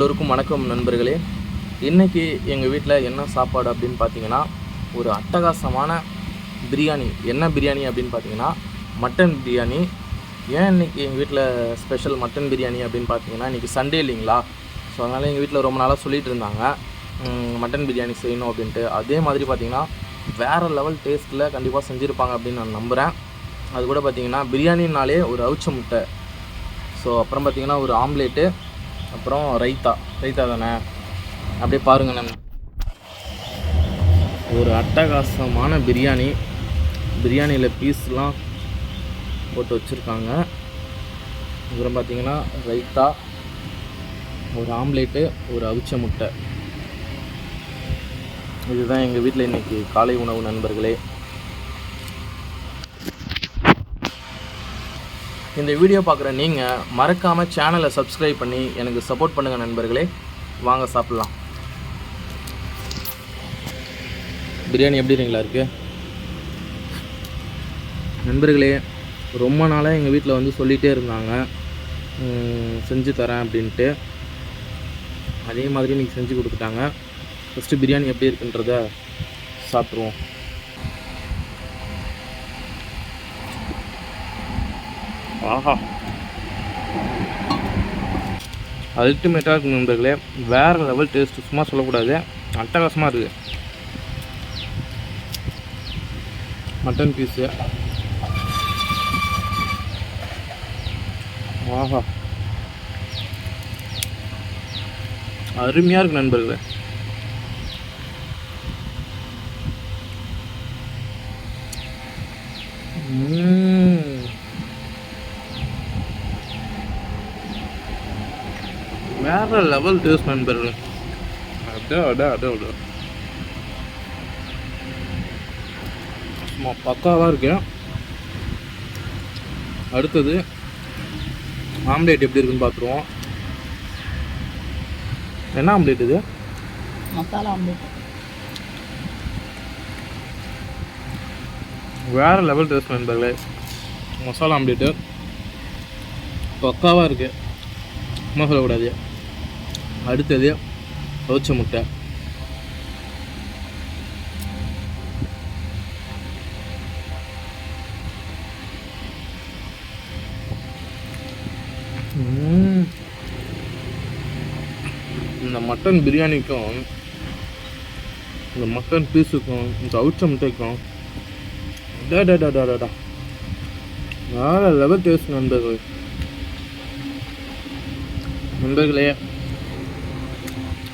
எல்லோருக்கும் வணக்கம் நண்பர்களே. இன்றைக்கி எங்கள் வீட்டில் என்ன சாப்பாடு அப்படின்னு பார்த்தீங்கன்னா ஒரு அட்டகாசமான பிரியாணி. என்ன பிரியாணி அப்படின்னு பார்த்தீங்கன்னா மட்டன் பிரியாணி. ஏன் இன்றைக்கி எங்கள் வீட்டில் ஸ்பெஷல் மட்டன் பிரியாணி அப்படின்னு பார்த்தீங்கன்னா இன்றைக்கி சண்டே இல்லைங்களா? ஸோ அதனால் எங்கள் வீட்டில் ரொம்ப நாளாக சொல்லிகிட்டு இருந்தாங்க. மட்டன் பிரியாணி செய்யணும் அப்படின்ட்டு. அதே மாதிரி பார்த்தீங்கன்னா வேறு லெவல் டேஸ்ட்டில் கண்டிப்பாக செஞ்சுருப்பாங்க அப்படின்னு நான் நம்புகிறேன் அது கூட பார்த்திங்கன்னா பிரியாணினாலே ஒரு அவிச்ச முட்டை. ஸோ அப்புறம் பார்த்திங்கன்னா ஒரு ஆம்லேட்டு. அப்புறம் ரைத்தா. ரைத்தா தானே? அப்படியே பாருங்க நம்ம. ஒரு அட்டகாசமான பிரியாணி. பிரியாணியில் பீஸ்லாம் போட்டு வச்சுருக்காங்க. அப்புறம் பார்த்தீங்கன்னா ரைத்தா ஒரு ஆம்லேட்டு ஒரு அவிச்ச முட்டை. இதுதான் எங்கள் வீட்டில் இன்றைக்கி காலை உணவு நண்பர்களே. இந்த வீடியோ பார்க்குற நீங்கள் மறக்காமல் சேனலை சப்ஸ்கிரைப் பண்ணி எனக்கு சப்போர்ட் பண்ணுங்கள் நண்பர்களே. வாங்க சாப்பிட்லாம். பிரியாணி எப்படி இருக்கீங்களா இருக்குது நண்பர்களே ரொம்ப நாளாக எங்கள் வீட்டில் வந்து சொல்லிகிட்டே இருந்தாங்க. செஞ்சு தரேன் அப்படின்ட்டு. அதே மாதிரி இன்னைக்கு செஞ்சு கொடுத்துட்டாங்க. ஃபஸ்ட்டு பிரியாணி எப்படி இருக்குன்றத சாப்பிட்ருவோம் ஆஹா. அல்டிமேட்டாக இருக்கும் நண்பர்களே. வேறு லெவல் டேஸ்ட் சும்மா சொல்லக்கூடாது. அட்டகாசமாக இருக்குது மட்டன் பீஸு ஆஹா. அருமையாக இருக்கு நண்பர்களே. ம். வேற லெவல் டேஸ்ட் நண்பர்களே அட அட அட அட. சும்மா பக்காவாக இருக்கு அடுத்தது ஆம்லேட் எப்படி இருக்குன்னு பார்த்துருவோம். என்ன ஆம்லேட் இது? மசாலா ஆம்லேட் வேற லெவல் டேஸ்ட் நண்பர்களே மசாலா ஆம்லேட்டு பக்காவாக இருக்கு. சும்மா சொல்லக்கூடாது? அடுத்தது அவிச்ச முட்டை. இந்த மட்டன் பிரியாணிக்கும் இந்த மட்டன் பீஸுக்கும் இந்த அவுச்ச முட்டைக்கும் டா வேற லெவல் டேஸ்ட் நண்பர்கள். நண்பர்களே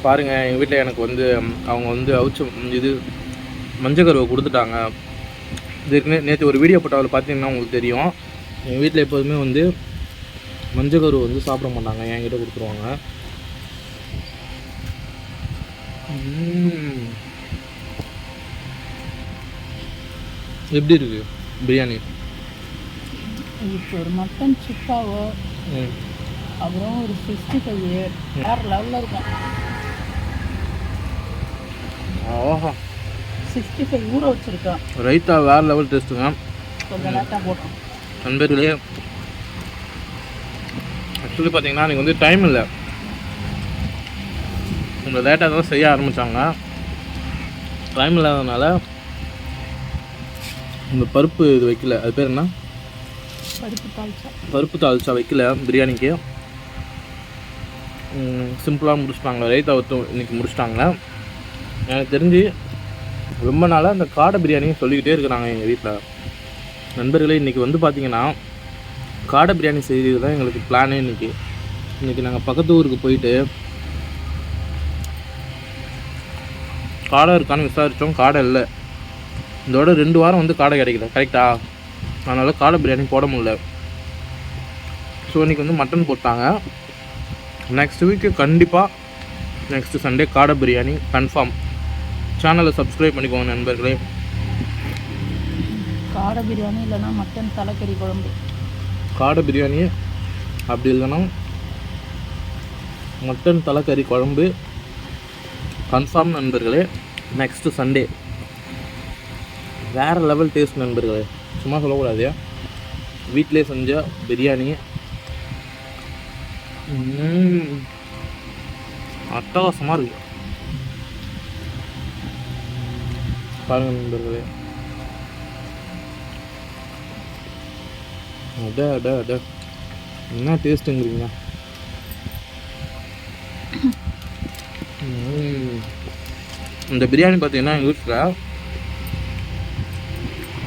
பாருங்க எங்கள் வீட்டில் எனக்கு வந்து அவங்க வந்து அவிச்ச இது மஞ்சள் கருவை கொடுத்துட்டாங்க. இது நேற்று ஒரு வீடியோ போட்டாவில் பார்த்தீங்கன்னா உங்களுக்கு தெரியும். எங்கள் வீட்டில் எப்போதுமே வந்து மஞ்சள் கருவை வந்து சாப்பிட மாட்டாங்க. என்கிட்ட கொடுத்துருவாங்க. எப்படி இருக்கு பிரியாணி? இப்போ ஒரு மட்டன் சுக்காவோ அப்புறம் ஒரு சிக்ஸ்டி ஃபைவ் வேறு லெவலில் இருக்கும். ஆஹா சிக்ஸ்டி ஃபைவ் ஊற வச்சுருக்கேன் ரைத்தா வேறு லெவல் டேஸ்ட்டுங்க கொஞ்சம் லேட்டாக போட்டோம். நண்பர்களே ஆக்சுவலி பார்த்தீங்கன்னா எனக்கு வந்து டைம் இல்லை. கொஞ்சம் லேட்டாக தான் செய்ய ஆரம்பித்தாங்க டைம் இல்லாதனால இந்த பருப்பு இது வைக்கல. அது பேர் என்ன? பருப்பு தாளிச்சா. பருப்பு தாளிச்சா வைக்கல பிரியாணிக்கு. சிம்பிளாக முடிச்சிட்டாங்க. ரைத்தா வத்து இன்னைக்கு முடிச்சிட்டாங்க. எனக்கு தெரிஞ்சு ரொம்ப நாளாக அந்த காடை பிரியாணியும் சொல்லிக்கிட்டே இருக்கிறாங்க எங்கள் வீட்டில் நண்பர்களே இன்றைக்கி வந்து பார்த்தீங்கன்னா காடை பிரியாணி செய்கிறது தான் எங்களுக்கு பிளானே இன்றைக்கி இன்றைக்கி நாங்கள் பக்கத்து ஊருக்கு போயிட்டு காடை இருக்கான்னு விசாரித்தோம் காடை இல்லை. இதோட ரெண்டு வாரம் வந்து காடை கிடைக்கல. கரெக்டா அதனால் காடை பிரியாணி போட முடியல. ஸோ இன்றைக்கி வந்து மட்டன் போட்டாங்க. நெக்ஸ்ட் வீக்கு கண்டிப்பாக நெக்ஸ்ட் சண்டே காடை பிரியாணி கன்ஃபார்ம் சேனலை சப்ஸ்கிரைப் பண்ணிக்கோங்க நண்பர்களே. காடை பிரியாணி இல்லைன்னா மட்டன் தலைக்கறி குழம்பு. காடை பிரியாணி அப்படி இல்லைன்னா மட்டன் தலைக்கறி குழம்பு. கன்ஃபார்ம் நண்பர்களே நெக்ஸ்ட்டு சண்டே வேறு லெவல் டேஸ்ட் நண்பர்களே. சும்மா சொல்லக்கூடாது வீட்டிலே செஞ்ச பிரியாணி. அட்டகாசமாக இருக்கு. பாருங்க நண்பர்களே. அட அட அட. என்ன டேஸ்ட்டுங்கிறீங்க. இந்த பிரியாணி பார்த்தீங்கன்னா எங்கள் வீட்டில்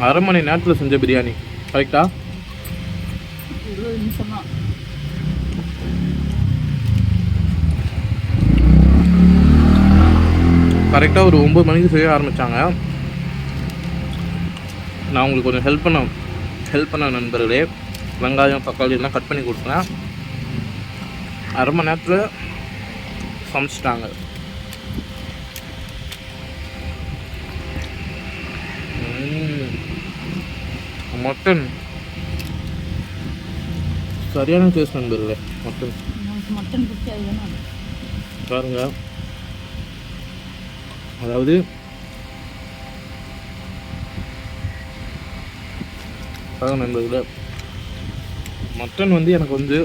அரை மணி நேரத்தில் செஞ்ச பிரியாணி. கரெக்டா கரெக்டாக ஒரு ஒம்பது மணிக்கு செய்ய ஆரம்பித்தாங்க நான் உங்களுக்கு கொஞ்சம் ஹெல்ப் பண்ண ஹெல்ப் பண்ண நண்பர்களே வெங்காயம் தக்காளி எல்லாம் கட் பண்ணி கொடுத்தேன். அரை மணி நேரத்தில் சமைச்சிட்டாங்க. மட்டன் சரியான டேஸ்ட் நண்பர்களே மட்டன் மட்டன் பாருங்க. அதாவது அதான் நண்பர்களே மட்டன் வந்து எனக்கு வந்து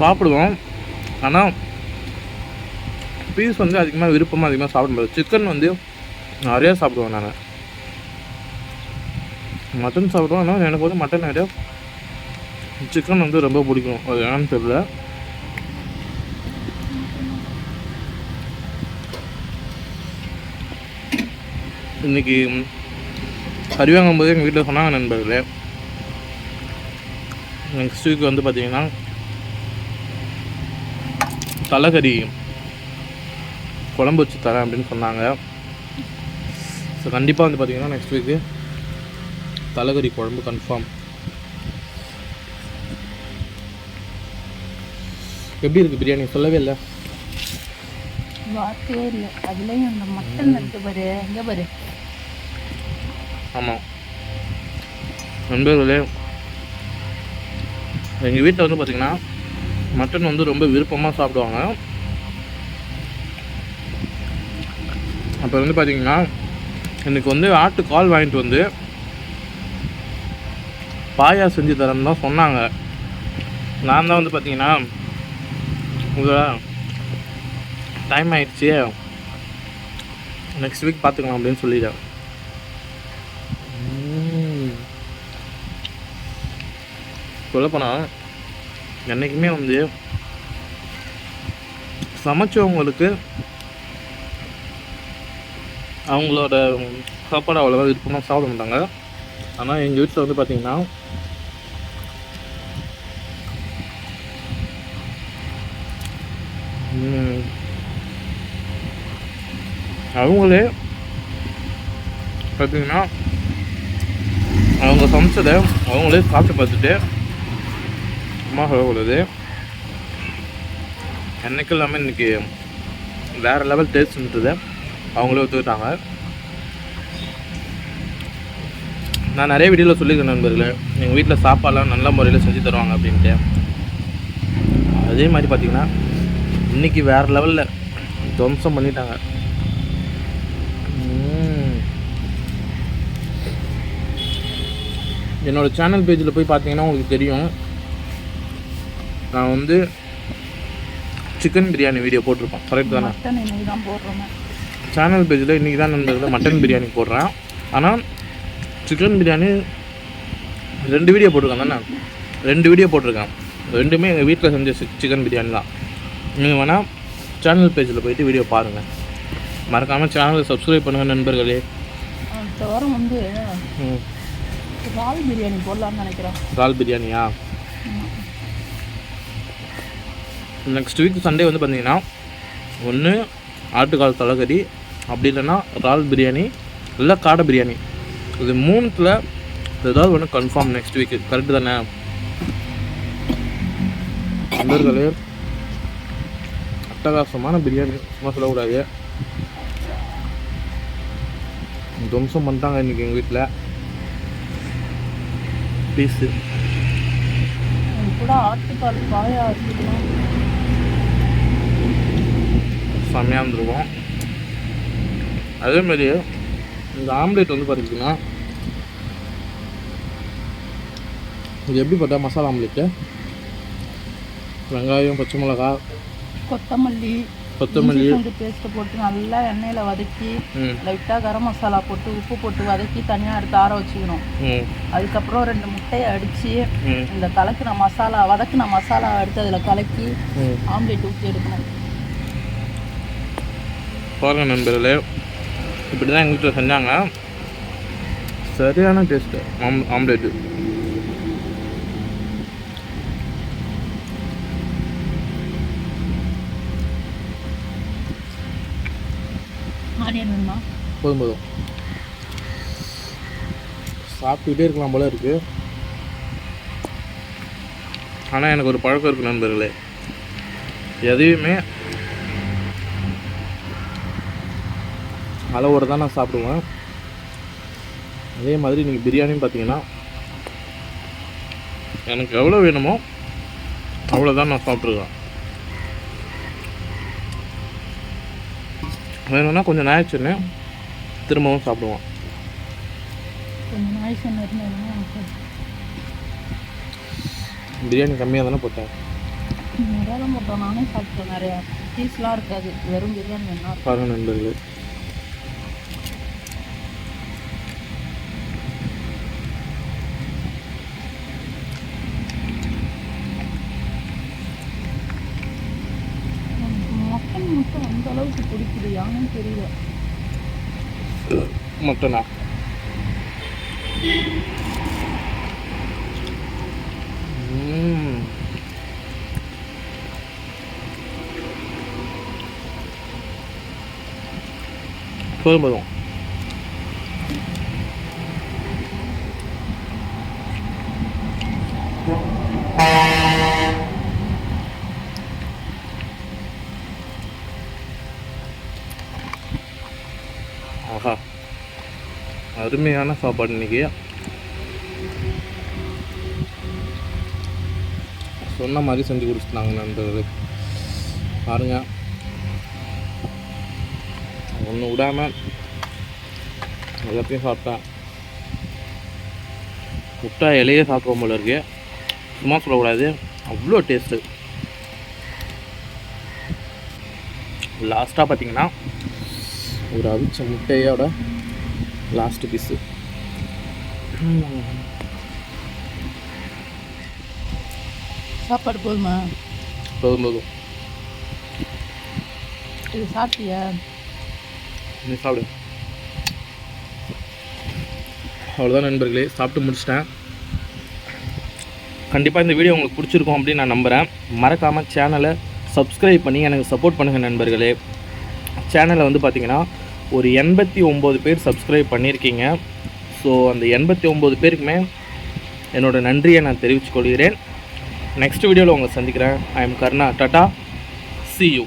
சாப்பிடுவோம். ஆனால் பீஸ் வந்து அதிகமாக விருப்பமாக அதிகமாக சாப்பிட முடியாது. சிக்கன் வந்து நிறையா சாப்பிடுவேன் நான். மட்டன் சாப்பிடுவேன் ஆனால் எனக்கு வந்து மட்டன் நிறையா சிக்கன் வந்து ரொம்ப பிடிக்கும். அது ஏன்னு தெரியல. இன்னைக்கு கறி வாங்கும்போது எங்கள் வீட்டில் சொன்னாங்க நண்பர்களே. நெக்ஸ்ட் வீக் வந்து பார்த்தீங்கன்னா தலைக்கறி குழம்பு வச்சு தரேன் அப்படின்னு சொன்னாங்க. ஸோ கண்டிப்பாக வந்து பார்த்தீங்கன்னா நெக்ஸ்ட் வீக்கு தலைக்கறி குழம்பு கன்ஃபார்ம் எப்படி இருக்குது பிரியாணி? சொல்லவே இல்லை. வார்த்தையே இல்லை. அதுலேயும் அந்த மட்டன் இருக்கு பாரு. எங்கே பாரு? ஆமாம் நண்பர்களே எங்கள் வீட்டில் வந்து பார்த்திங்கன்னா மட்டன் வந்து ரொம்ப விருப்பமாக சாப்பிடுவாங்க. அப்போ வந்து பார்த்திங்கன்னா எனக்கு வந்து ஆட்டு கால் வாங்கிட்டு வந்து பாயா செஞ்சு தரேன்னு தான் சொன்னாங்க. நான் தான் வந்து பார்த்தீங்கன்னா டைம் ஆயிடுச்சு. நெக்ஸ்ட் வீக் பார்த்துக்கலாம் அப்படின்னு சொல்லிட்டேன். சொல்லப்போனால் என்றைக்குமே வந்து சமைச்சவங்களுக்கு அவங்களோட சாப்பாடு அவ்வளோவா விருப்பமாக சாப்பிட மாட்டாங்க. ஆனால் எங்கள் வீட்டில் வந்து பார்த்திங்கன்னா அவங்களே பார்த்தீங்கன்னா அவங்க சமைச்சதை அவங்களே சாப்பிட்டு பார்த்துட்டு அம்மா உள்ளது என்னைக்கு இல்லாமல் இன்னைக்கு வேறு லெவல் டேஸ்ட்ன்றதை அவங்களே ஒத்துக்கிட்டாங்க. நான் நிறைய வீடியோவில் சொல்லியிருக்கேன் நண்பர்களே எங்கள் வீட்டில் சாப்பாடெலாம் நல்ல முறையில் செஞ்சு தருவாங்க அப்படின்ட்டு. அதே மாதிரி பார்த்தீங்கன்னா இன்னைக்கு வேறு லெவலில் துவம்சம் பண்ணிட்டாங்க. என்னோடய என்னோட சேனல் பேஜில் போய் பார்த்தீங்கன்னா உங்களுக்கு தெரியும். நான் வந்து சிக்கன் பிரியாணி வீடியோ போட்டிருப்பேன் கரெக்ட் தானே? சேனல் பேஜில் இன்றைக்கி தான் நண்பர்கள் மட்டன் பிரியாணி போடுறேன். ஆனால் சிக்கன் பிரியாணி ரெண்டு வீடியோ போட்டிருக்கேன் தானே? ரெண்டு வீடியோ போட்டிருக்கேன். ரெண்டுமே எங்கள் வீட்டில் செஞ்ச சிக்கன் பிரியாணி தான். நீங்கள் வேணால் சேனல் பேஜில் போயிட்டு வீடியோ பாருங்கள் மறக்காமல் சேனலை சப்ஸ்கிரைப் பண்ணுங்கள் நண்பர்களே. வாரம் வந்து ரால் பிரியாணி போடலாம்னு நினைக்கிறேன். இறால் பிரியாணியா நெக்ஸ்ட் வீக் சண்டே வந்து பார்த்தீங்கன்னா ஒன்று ஆட்டுக்கால் தலைக்கறி அப்படி இல்லைன்னா இறால் பிரியாணி இல்லை காடை பிரியாணி. இது மூணுத்தில் ஏதாவது ஒன்று கன்ஃபார்ம் நெக்ஸ்ட் வீக்கு கரெக்டு தானே? நண்பர்களே அட்டகாசமான பிரியாணி. சும்மா சொல்லக்கூடாது. துவம்சம் பண்ணிட்டாங்க இன்றைக்கி எங்கள் வீட்டில் பீஸு கூட ஆட்டுக்கால் பாயா செம்மையாக இருந்திருக்கும். அதேமாரி இந்த ஆம்லேட் வந்து பார்த்தீங்கன்னா இது எப்படிப்பட்ட மசாலா ஆம்லேட்டு வெங்காயம் பச்சை மிளகா கொத்தமல்லி கொத்தமல்லி. பூண்டு பேஸ்ட் போட்டு நல்லா எண்ணெயில் வதக்கி லைட்டாக கரம் மசாலா போட்டு உப்பு போட்டு வதக்கி தனியாக எடுத்து ஆற வச்சுக்கணும். அதுக்கப்புறம் ரெண்டு முட்டையை அடித்து இந்த கலக்கின மசாலா வதக்கின மசாலா எடுத்து அதில் கலக்கி ஆம்லேட் ஊற்றி எடுக்கணும். பாருங்க நண்பர்களே. இப்படி தான் எங்கள் வீட்டில் செஞ்சாங்க. சரியான டேஸ்ட்டு ஆம் ஆம்லேட்டு. போதும் போதும். சாப்பிட்டுக்கிட்டே இருக்கலாம் போல இருக்கு. ஆனால் எனக்கு ஒரு பழக்கம் இருக்கு நண்பர்களே. எதையுமே அளவோட தான் நான் சாப்பிடுவேன். அதே மாதிரி நீங்கள் பிரியாணின்னு பார்த்தீங்கன்னா எனக்கு எவ்வளோ வேணுமோ அவ்வளோதான் நான் சாப்பிட்ருக்கேன் வேணும்னா கொஞ்சம் நாயிடுச்சுன்னு திரும்பவும் சாப்பிடுவோம் பிரியாணி கம்மியாக தானே போட்டேன்? நிறையா தான் போட்டோம். நானே சாப்பிட்டேன் நிறையா. பீஸ்லாம் இருக்காது. வெறும் பிரியாணி வேணா நண்பர்களே. தெரியல. மட்டனா போதும் போதும். ஆஹா. அருமையான சாப்பாடு இன்னைக்கு. சொன்ன மாதிரி செஞ்சு கொடுத்துட்டாங்க நண்பர்கள். பாருங்க. ஒன்று விடாமல் எல்லாத்தையும் சாப்பிட்டேன் முட்டா இலையே சாப்பிடுவோம் போல இருக்கு. சும்மா சொல்லக்கூடாது. அவ்வளோ டேஸ்ட்டு லாஸ்ட்டாக பார்த்தீங்கன்னா ஒரு அவிச்ச முட்டையோட லாஸ்ட் பீஸு சாப்பாடு போதுமா? போதும் போதும். இது சாப்பிட்டியா? நீ சாப்பிடு. அவ்வளோதான் நண்பர்களே சாப்பிட்டு முடிச்சிட்டேன். கண்டிப்பாக இந்த வீடியோ உங்களுக்கு பிடிச்சிருக்கும் அப்படின்னு நான் நம்புகிறேன் மறக்காமல் சேனலை சப்ஸ்கிரைப் பண்ணி எனக்கு சப்போர்ட் பண்ணுங்கள் நண்பர்களே. சேனலை வந்து பார்த்தீங்கன்னா ஒரு எண்பத்தி ஒம்பது பேர் சப்ஸ்கிரைப் பண்ணியிருக்கீங்க. ஸோ அந்த எண்பத்தி ஒம்பது பேருக்குமே என்னோட நன்றியை நான் தெரிவித்துக்கொள்கிறேன் நெக்ஸ்ட் வீடியோவில் உங்களை சந்திக்கிறேன். I am Karna tata see you